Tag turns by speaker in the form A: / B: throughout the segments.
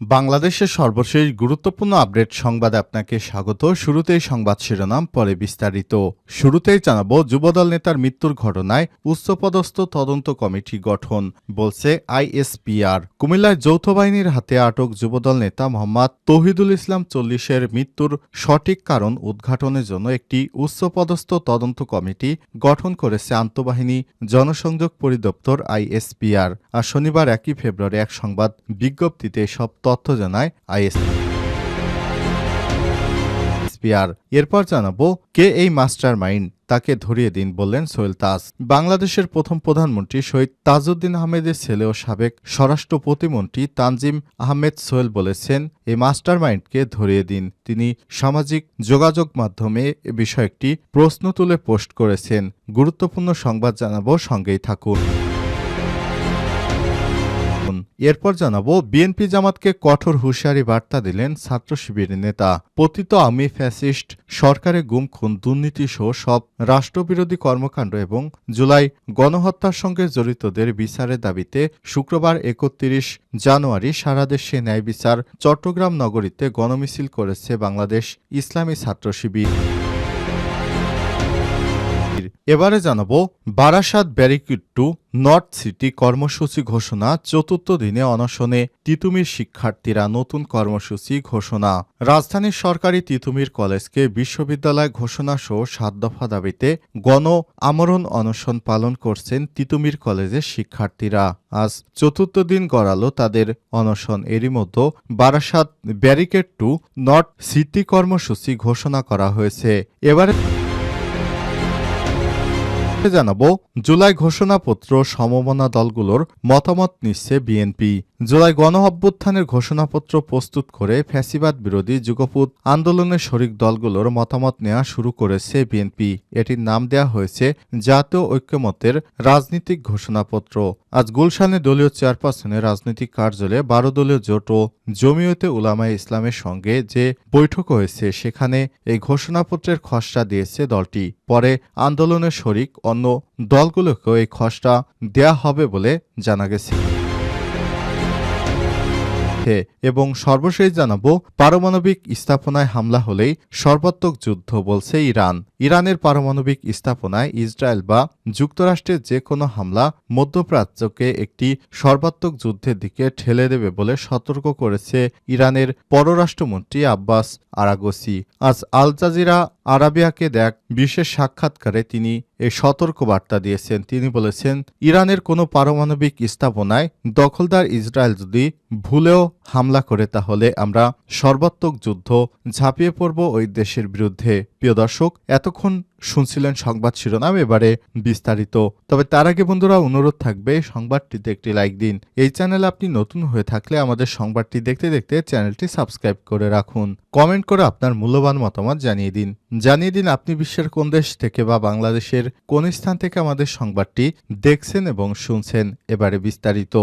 A: বাংলাদেশের সর্বশেষ গুরুত্বপূর্ণ আপডেট সংবাদে আপনাকে স্বাগত। শুরুতেই সংবাদ শিরোনাম, পরে বিস্তারিত। শুরুতেই জানাব, যুবদল নেতার মৃত্যুর ঘটনায় উচ্চপদস্থ তদন্ত কমিটি গঠন, বলছে আইএসপিআর। কুমিল্লায় যৌথ বাহিনীর হাতে আটক যুবদল নেতা মোহাম্মদ তৌহিদুল ইসলাম চল্লিশের মৃত্যুর সঠিক কারণ উদ্ঘাটনের জন্য একটি উচ্চপদস্থ তদন্ত কমিটি গঠন করেছে আন্তঃবাহিনী জনসংযোগ পরিদপ্তর আইএসপিআর। আর শনিবার একই ফেব্রুয়ারি এক সংবাদ বিজ্ঞপ্তিতে সব তথ্য জানায় আইএস এসপিআর। এরপর জানাব, কে এই মাস্টার মাইন্ড তাকে ধরিয়ে দিন বললেন সোহেল তাজ। বাংলাদেশের প্রথম প্রধানমন্ত্রী শহীদ তাজউদ্দিন আহমেদের ছেলে ও সাবেক স্বরাষ্ট্র প্রতিমন্ত্রী তানজিম আহমেদ সোহেল বলেছেন, এই মাস্টার মাইন্ডকে ধরিয়ে দিন। তিনি সামাজিক যোগাযোগ মাধ্যমে এ বিষয়ে একটি প্রশ্ন তুলে পোস্ট করেছেন। গুরুত্বপূর্ণ সংবাদ জানাব, সঙ্গেই থাকুন। এরপর জানাব, বিএনপি জামাতকে কঠোর হুঁশিয়ারি বার্তা দিলেন ছাত্র শিবিরের নেতা। পতিত আমি ফ্যাসিস্ট, সরকারে গুম, খুন, দুর্নীতি সহ সব রাষ্ট্রবিরোধী কর্মকাণ্ড এবং জুলাই গণহত্যার সঙ্গে জড়িতদের বিচারের দাবিতে শুক্রবার একত্রিশ জানুয়ারি সারা দেশে ন্যায় বিচার চট্টগ্রাম নগরীতে গণমিছিল করেছে বাংলাদেশ ইসলামী ছাত্র শিবির। এবারে জানাব, Barasat barricade to north city কর্মসূচি ঘোষণা, চতুর্থ দিনে অনশনে তিতুমির শিক্ষার্থীরা নতুন কর্মসূচি ঘোষণা। রাজধানীর সরকারি তিতুমির কলেজকে বিশ্ববিদ্যালয় ঘোষণা সহ সাত দফা দাবিতে গণ আমরণ অনশন পালন করছেন তিতুমির কলেজের শিক্ষার্থীরা। আজ চতুর্থ দিন গড়ালো তাদের অনশন। এরই মধ্যে Barasat barricade to north city কর্মসূচি ঘোষণা করা হয়েছে। এবারে জানাব, জুলাই ঘোষণাপত্র সমমনা দলগুলোর মতামত নিচ্ছে বিএনপি। জুলাই গণ অভ্যুত্থানের ঘোষণাপত্র প্রস্তুত করে ফ্যাসিবাদ বিরোধী যুগপুত আন্দোলনের শরিক দলগুলোর মতামত নেওয়া শুরু করেছে বিএনপি। এটির নাম দেওয়া হয়েছে জাতীয় ঐক্যমতের রাজনীতিক ঘোষণাপত্র। আজ গুলশানে দলীয় চেয়ারপারসনের রাজনৈতিক কার্যালয়ে বারো দলীয় জোট ও জমিয়তে উলামায় ইসলামের সঙ্গে যে বৈঠক হয়েছে, সেখানে এই ঘোষণাপত্রের খসড়া দিয়েছে দলটি। পরে আন্দোলনের শরিক অন্য দলগুলোকেও এই খসড়া দেয়া হবে বলে জানা গেছে। এবং সর্বশেষ জানাব, পারমাণবিক স্থাপনায় হামলা হলেই সর্বাত্মক যুদ্ধ বলছে ইরান। ইরানের পারমাণবিক স্থাপনায় ইসরায়েল বা যুক্তরাষ্ট্রের যে কোনো হামলা মধ্যপ্রাচ্যকে একটি সর্বাত্মক যুদ্ধের দিকে ঠেলে দেবে বলে সতর্ক করেছে ইরানের পররাষ্ট্রমন্ত্রী আব্বাস আরাগোসি। আজ আল জাজিরা আরাবিয়াকে দেখ বিশেষ সাক্ষাৎকারে তিনি এই সতর্ক বার্তা দিয়েছেন। তিনি বলেছেন, ইরানের কোনো পারমাণবিক স্থাপনায় দখলদার ইসরায়েল যদি ভুলেও হামলা করে তাহলে আমরা সর্বাত্মক যুদ্ধ ঝাঁপিয়ে পড়ব ওই দেশের বিরুদ্ধে। প্রিয় দর্শক, এতক্ষণ শুনছিলেন সংবাদ শিরোনাম, এবারে বিস্তারিত। তবে তার আগে বন্ধুরা, অনুরোধ থাকবে সংবাদটিতে একটি লাইক দিন। এই চ্যানেল আপনি নতুন হয়ে থাকলে আমাদের সংবাদটি দেখতে দেখতে চ্যানেলটি সাবস্ক্রাইব করে রাখুন। কমেন্ট করে আপনার মূল্যবান মতামত জানিয়ে দিন। জানিয়ে দিন আপনি বিশ্বের কোন দেশ থেকে বা বাংলাদেশের কোন স্থান থেকে আমাদের সংবাদটি দেখছেন এবং শুনছেন। এবারে বিস্তারিত।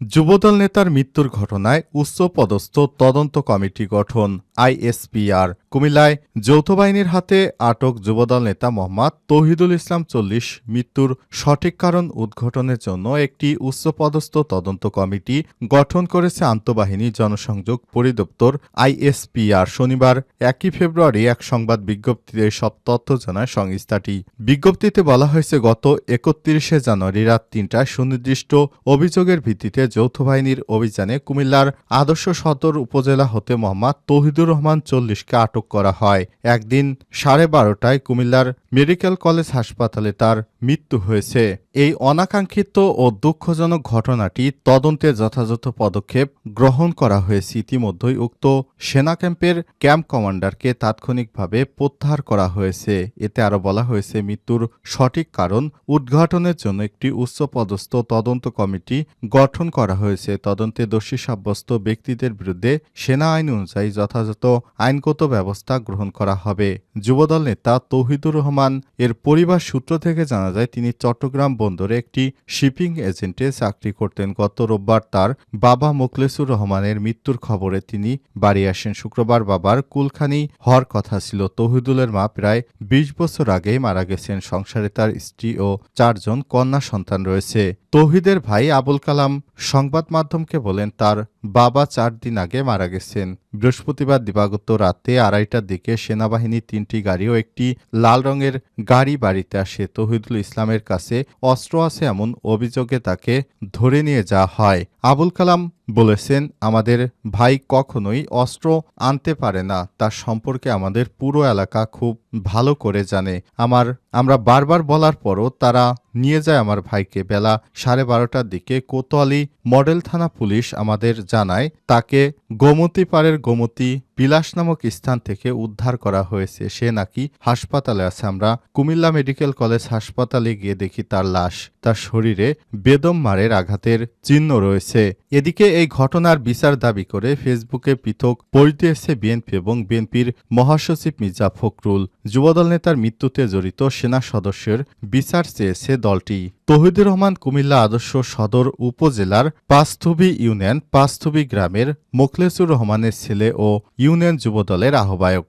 A: যুবদল নেতার মৃত্যুর ঘটনায় উচ্চ পদস্থ তদন্ত কমিটি গঠন, আইএসপিআর। কুমিল্লায় যৌথ বাহিনীর হাতে আটক যুবদল নেতা মোহাম্মদ তৌহিদুল ইসলাম চল্লিশ। মৃত্যুর সঠিক কারণ উদ্ঘাটনের জন্য একটি উচ্চপদস্থ তদন্ত কমিটি গঠন করেছে আন্তঃবাহিনী জনসংযোগ পরিদপ্তর, আইএসপিআর। শনিবার একই ফেব্রুয়ারি এক সংবাদ বিজ্ঞপ্তিতে সব তথ্য জানায় সংস্থাটি। বিজ্ঞপ্তিতে বলা হয়েছে, গত একত্রিশে জানুয়ারি রাত তিনটায় সুনির্দিষ্ট অভিযোগের ভিত্তিতে যৌথ বাহিনীর অভিযানে কুমিল্লার আদর্শ সদর উপজেলা হতে মোহাম্মদ তৌহিদুর রহমান চল্লিশকে আটক করা হয়। একদিন সাড়ে বারোটায় কুমিল্লার মেডিকেল কলেজ হাসপাতালে তার মৃত্যু হয়েছে। এই অনাকাঙ্ক্ষিত ও দুঃখজনক ঘটনাটি তদন্তে যথাযথ পদক্ষেপ গ্রহণ করা হয়েছে। ইতিমধ্যেই উক্ত সেনা ক্যাম্পের ক্যাম্প কমান্ডারকে তাৎক্ষণিকভাবে প্রত্যাহার করা হয়েছে। এতে আরও বলা হয়েছে, মৃত্যুর সঠিক কারণ উদ্ঘাটনের জন্য একটি উচ্চপদস্থ তদন্ত কমিটি গঠন করা হয়েছে। তদন্তে দোষী সাব্যস্ত ব্যক্তিদের বিরুদ্ধে সেনা আইন অনুযায়ী যথাযথ আইনগত ব্যবস্থা গ্রহণ করা হবে। যুবদল নেতা তৌহিদুর রহমান এর পরিবার সূত্র থেকে জানা জানা যায়, তিনি চট্টগ্রাম বন্দরে একটি শিপিং এজেন্টে চাকরি করতেন। গত রোববার তার বাবা মোখলেসুর রহমানের মৃত্যুর খবরে তিনি বাড়ি আসেন। শুক্রবার বাবার কুলখানি হওয়ার কথা ছিল। তহিদুলের মা প্রায় বিশ বছর আগেই মারা গেছেন। সংসারে তার স্ত্রী ও চারজন কন্যা সন্তান রয়েছে। তৌহিদের ভাই আবুল কালাম সংবাদ মাধ্যমকে বলেন, তার বাবা চার দিন আগে মারা গেছেন। বৃহস্পতিবার দিবাগত রাতে আড়াইটার দিকে সেনাবাহিনীর তিনটি গাড়ি ও একটি লাল রঙের গাড়ি বাড়িতে আসে। তহিদুল ইসলামের কাছে অস্ত্র আছে এমন অভিযোগে তাকে ধরে নিয়ে যাওয়া হয়। আবুল কালাম বলেছেন, আমাদের ভাই কখনোই অস্ত্র আনতে পারে না। তার সম্পর্কে আমাদের পুরো এলাকা খুব ভালো করে জানে। আমার, আমরা বারবার বলার পরও তারা নিয়ে যায় আমার ভাইকে। বেলা সাড়ে বারোটার দিকে কোতোয়ালি মডেল থানা পুলিশ আমাদের জানায়, তাকে গোমতী পাড়ের গোমতী বিলাস নামক স্থান থেকে উদ্ধার করা হয়েছে। সে নাকি হাসপাতালে আছে। আমরা কুমিল্লা মেডিকেল কলেজ হাসপাতালে গিয়ে দেখি তার লাশ। তার শরীরে বেদম মারের আঘাতের চিহ্ন রয়েছে। এদিকে এই ঘটনার বিচার দাবি করে ফেসবুকে পৃথক দিয়েছে বিএনপি এবং বিএনপির মহাসচিব মির্জা ফখরুল। যুবদল নেতার মৃত্যুতে জড়িত সেনা সদস্যের বিচার চেয়েছে দলটি। তহিদুর রহমান কুমিল্লা আদর্শ সদর উপজেলার পাস্তুবি ইউনিয়ন পাস্তুবি গ্রামের মোখলেসুর রহমানের ছেলে ও ইউনিয়ন যুবদলের আহ্বায়ক।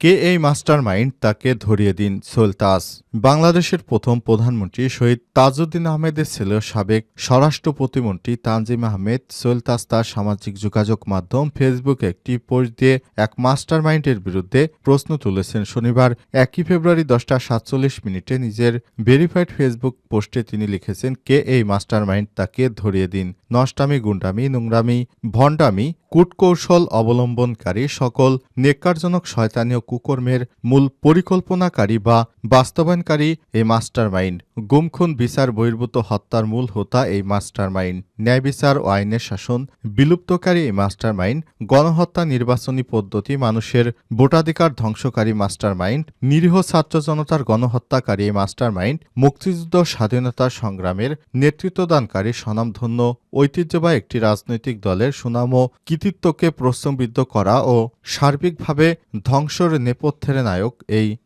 A: কে এই মাস্টার মাইন্ড তাকে ধরিয়ে দিন সোলতাস? বাংলাদেশের প্রথম প্রধানমন্ত্রী শহীদ তাজউদ্দিন আহমেদের ছেলে সাবেক স্বরাষ্ট্র প্রতিমন্ত্রী তানজিম আহমেদ। সোলতাস তার সামাজিক যোগাযোগ মাধ্যম ফেসবুকে একটি পোস্ট দিয়ে এক মাস্টার মাইন্ডের বিরুদ্ধে প্রশ্ন তুলেছেন। শনিবার একই ফেব্রুয়ারি দশটা সাতচল্লিশ মিনিটে নিজের ভেরিফাইড ফেসবুক পোস্টে তিনি লিখেছেন, কে এই মাস্টার মাইন্ড তাকে ধরিয়ে দিন? নষ্টামি, গুন্ডামি, নোংরামি, ভণ্ডামি, কূটকৌশল অবলম্বনকারী সকল নেককারজনক শয়তানি ও কুকর্মের মূল পরিকল্পনাকারী বা বাস্তবায়নকারী এই মাস্টার মাইন্ড গুমখুন বিচার বহির্ভূত হত্যার মূল হোতা এই মাস্টার মাইন্ড ন্যায় বিচার ও আইনের শাসন বিলুপ্তকারী এই মাস্টার মাইন্ড গণহত্যা নির্বাচনী পদ্ধতি মানুষের ভোটাধিকার ধ্বংসকারী মাস্টার মাইন্ড নিরীহ ছাত্র জনতার গণহত্যাকারী এই মাস্টার মাইন্ড মুক্তিযুদ্ধ স্বাধীনতা সংগ্রামের নেতৃত্বদানকারী স্বনামধন্য ঐতিহ্যবাহী একটি রাজনৈতিক দলের সুনাম ও কৃতিত্বকে প্রশ্নবিদ্ধ করা ও সার্বিকভাবে ধ্বংসের নেপথ্যের নায়ক এই মাস্টার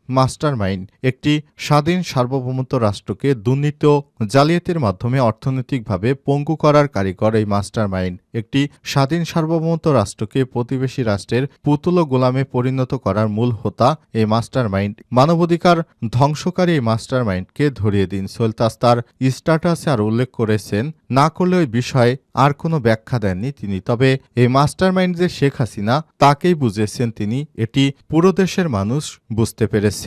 A: মাইন্ড একটি স্বাধীন সার্বভৌমত্ব রাষ্ট্রকে দুর্নীতি জালিয়াতির মাধ্যমে অর্থনৈতিকভাবে পঙ্গু করার কারিগর এই মাস্টার মাইন্ড একটি স্বাধীন সার্বভৌমত্ব রাষ্ট্রকে প্রতিবেশী রাষ্ট্রের পুতুল গোলামে পরিণত করার মূল হোতা এই মাস্টার মাইন্ড মানবাধিকার ধ্বংসকারী এই মাস্টার মাইন্ডকে ধরিয়ে দিন। সোলতাস তার স্ট্যাটাসে আর উল্লেখ করেছেন, না করলে ওই বিষয়ে আর কোনো ব্যাখ্যা দেননি তিনি। তবে এই মাস্টার মাইন্ড যে শেখ হাসিনা, তাকেই বুঝেছেন তিনি। এটি পুরো দেশের মানুষ বুঝতে পেরেছে।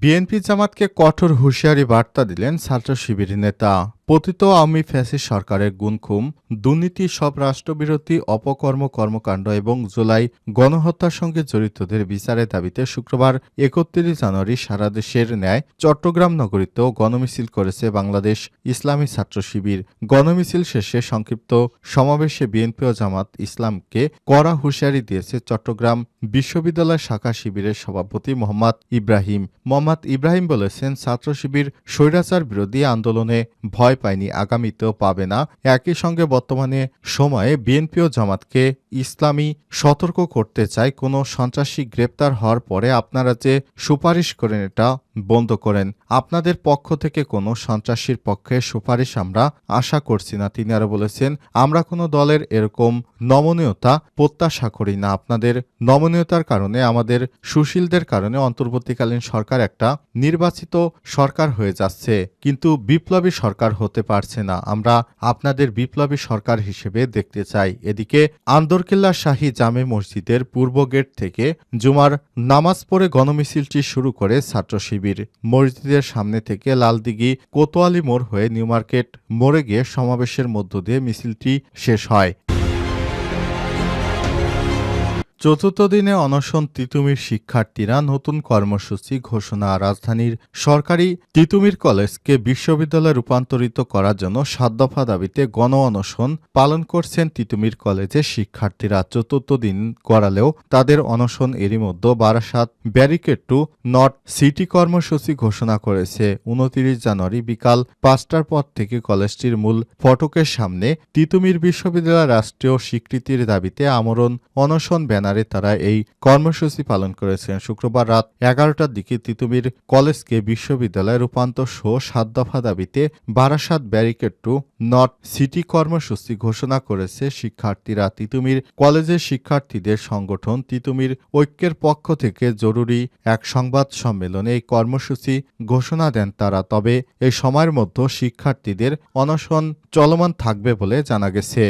A: বিএনপি জামাতকে কঠোর হুঁশিয়ারি বার্তা দিলেন ছাত্র শিবির নেতা। পতিত আওয়ামী ফ্যাসি সরকারের গুনখুম, দুর্নীতি, সব রাষ্ট্রবিরোধী অপকর্ম, কর্মকাণ্ড এবং জুলাই গণহত্যার সঙ্গে জড়িতদের বিচারের দাবিতে শুক্রবার একত্রিশ জানুয়ারি সারা দেশের ন্যায় চট্টগ্রাম নগরীতেও গণমিছিল করেছে বাংলাদেশ ইসলামী ছাত্র শিবির। গণমিছিল শেষে সংক্ষিপ্ত সমাবেশে বিএনপি ও জামাত ইসলামকে কড়া হুঁশিয়ারি দিয়েছে চট্টগ্রাম বিশ্ববিদ্যালয় শাখা শিবিরের সভাপতি মোহাম্মদ ইব্রাহিম। মোহাম্মদ ইব্রাহিম বলেছেন, ছাত্র শিবির স্বৈরাচার বিরোধী আন্দোলনে ভয় পায়নি আগামীতেও পাবে না। একই সঙ্গে বর্তমানে সময়ে বিএনপি ও জামাতকে ইসলামী সতর্ক করতে চায় কোনো সন্ত্রাসী গ্রেপ্তার হওয়ার পরে। আপনারা যে সুপারিশ করেন এটা বন্ধ করেন। আপনাদের পক্ষ থেকে কোনো সন্ত্রাসীর পক্ষে সুপারিশ আমরা আশা করছি না, তিনি আরও বলেছেন, আমরা কোনো দলের এরকম নমনীয়তা প্রত্যাশা করি না। আপনাদের নমনীয়তার কারণে, আমাদের সুশীলদের কারণে অন্তর্বর্তীকালীন সরকার একটা নির্বাচিত সরকার হয়ে যাচ্ছে। কিন্তু বিপ্লবী সরকার হতে পারছে না। আমরা আপনাদের বিপ্লবী সরকার হিসেবে দেখতে চাই। এদিকে আন্দরকিল্লা শাহী জামে মসজিদের পূর্ব গেট থেকে জুমার নামাজ পড়ে গণমিছিলটি শুরু করে ছাত্র মসজিদের সামনে থেকে লালদিঘি কোতোয়ালি মোড় হয়ে নিউমার্কেট মোড়ে গিয়ে সমাবেশের মধ্য দিয়ে মিছিলটি শেষ হয়। চতুর্থ দিনে অনশন তিতুমির শিক্ষার্থীরা নতুন কর্মসূচি ঘোষণা রাজধানীর সরকারি তিতুমির কলেজকে বিশ্ববিদ্যালয়ে রূপান্তরিত করার জন্য সাত দফা দাবিতে গণ অনশন পালন করছেন তিতুমির কলেজের শিক্ষার্থীরা। চতুর্থ দিন করালেও তাদের অনশন এরই মধ্যে Barasat barricade to north city কর্মসূচি ঘোষণা করেছে। উনতিরিশ জানুয়ারি বিকাল পাঁচটার পর থেকে কলেজটির মূল ফটকের সামনে তিতুমির বিশ্ববিদ্যালয় রাষ্ট্রীয় স্বীকৃতির দাবিতে আমরণ অনশন ব্যানার ব্যানারে তারা এই কর্মসূচি পালন করেছেন। শুক্রবার রাত এগারোটার দিকে তিতুমির কলেজকে বিশ্ববিদ্যালয়ে রূপান্তর সহ সাত দফা দাবিতে Barasat barricade to north city কর্মসূচি ঘোষণা করেছে শিক্ষার্থীরা। তিতুমির কলেজের শিক্ষার্থীদের সংগঠন তিতুমির ঐক্যের পক্ষ থেকে জরুরি এক সংবাদ সম্মেলনে এই কর্মসূচি ঘোষণা দেন তারা। তবে এই সময়ের মধ্যে শিক্ষার্থীদের অনশন চলমান থাকবে বলে জানা গেছে।